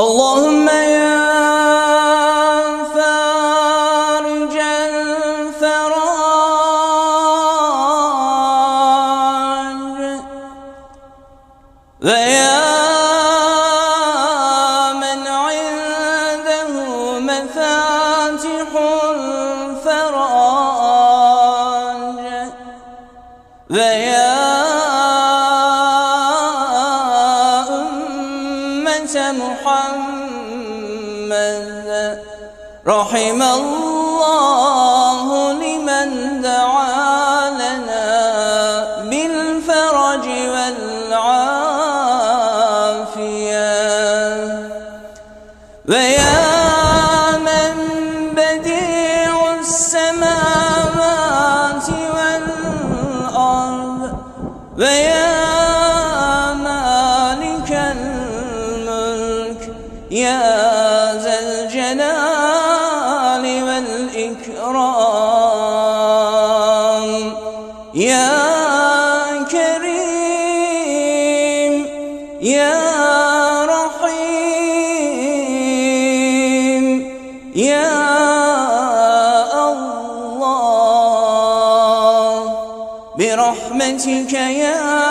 اللهم يا فارج الفراج. ويا من عنده مفاتح الفراج. ويا أمة محمد. رحم الله لمن دعا لنا بالفرج والعافية. ويا يا ذا الجلال والإكرام. يا كريم يا رحيم يا الله. برحمتك يا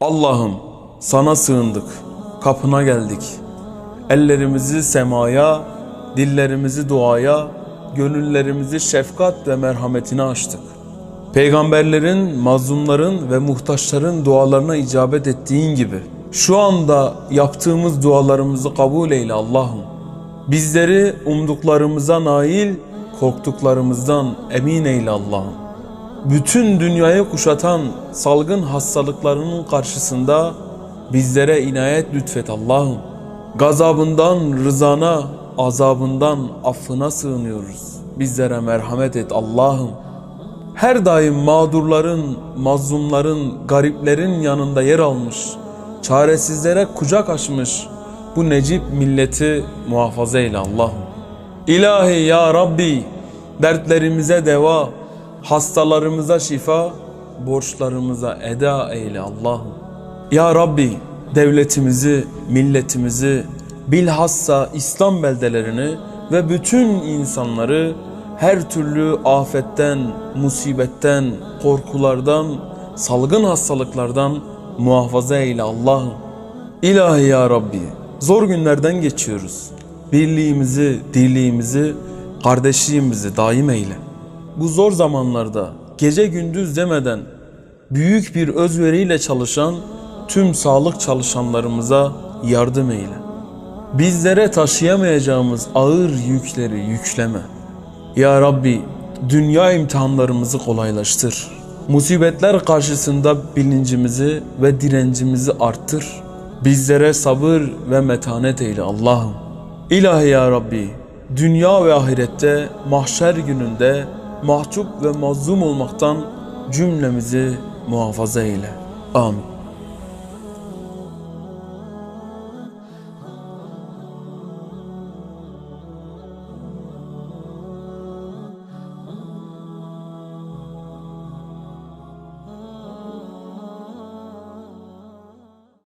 Allah'ım sana sığındık, kapına geldik. Ellerimizi semaya, dillerimizi duaya, gönüllerimizi şefkat ve merhametine açtık. Peygamberlerin, mazlumların ve muhtaçların dualarına icabet ettiğin gibi şu anda yaptığımız dualarımızı kabul eyle Allah'ım. Bizleri umduklarımıza nail, korktuklarımızdan emin eyle Allah'ım bütün dünyayı kuşatan salgın hastalıklarının karşısında bizlere inayet lütfet Allah'ım. Gazabından rızana, azabından affına sığınıyoruz. Bizlere merhamet et Allah'ım. Her daim mağdurların, mazlumların, gariplerin yanında yer almış, çaresizlere kucak açmış bu necip milleti muhafaza eyle Allah'ım. İlahi ya Rabbi, dertlerimize deva, hastalarımıza şifa, borçlarımıza eda eyle Allah'ım. Ya Rabbi, devletimizi, milletimizi, bilhassa İslam beldelerini ve bütün insanları her türlü afetten, musibetten, korkulardan, salgın hastalıklardan muhafaza eyle Allah'ım. İlahi ya Rabbi, zor günlerden geçiyoruz. Birliğimizi, dirliğimizi, kardeşliğimizi daim eyle. Bu zor zamanlarda gece gündüz demeden büyük bir özveriyle çalışan tüm sağlık çalışanlarımıza yardım eyle. Bizlere taşıyamayacağımız ağır yükleri yükleme. Ya Rabbi dünya imtihanlarımızı kolaylaştır. Musibetler karşısında bilincimizi ve direncimizi arttır. Bizlere sabır ve metanet eyle Allah'ım. İlahi ya Rabbi dünya ve ahirette mahşer gününde mahcup ve mazlum olmaktan cümlemizi muhafaza eyle. Amin.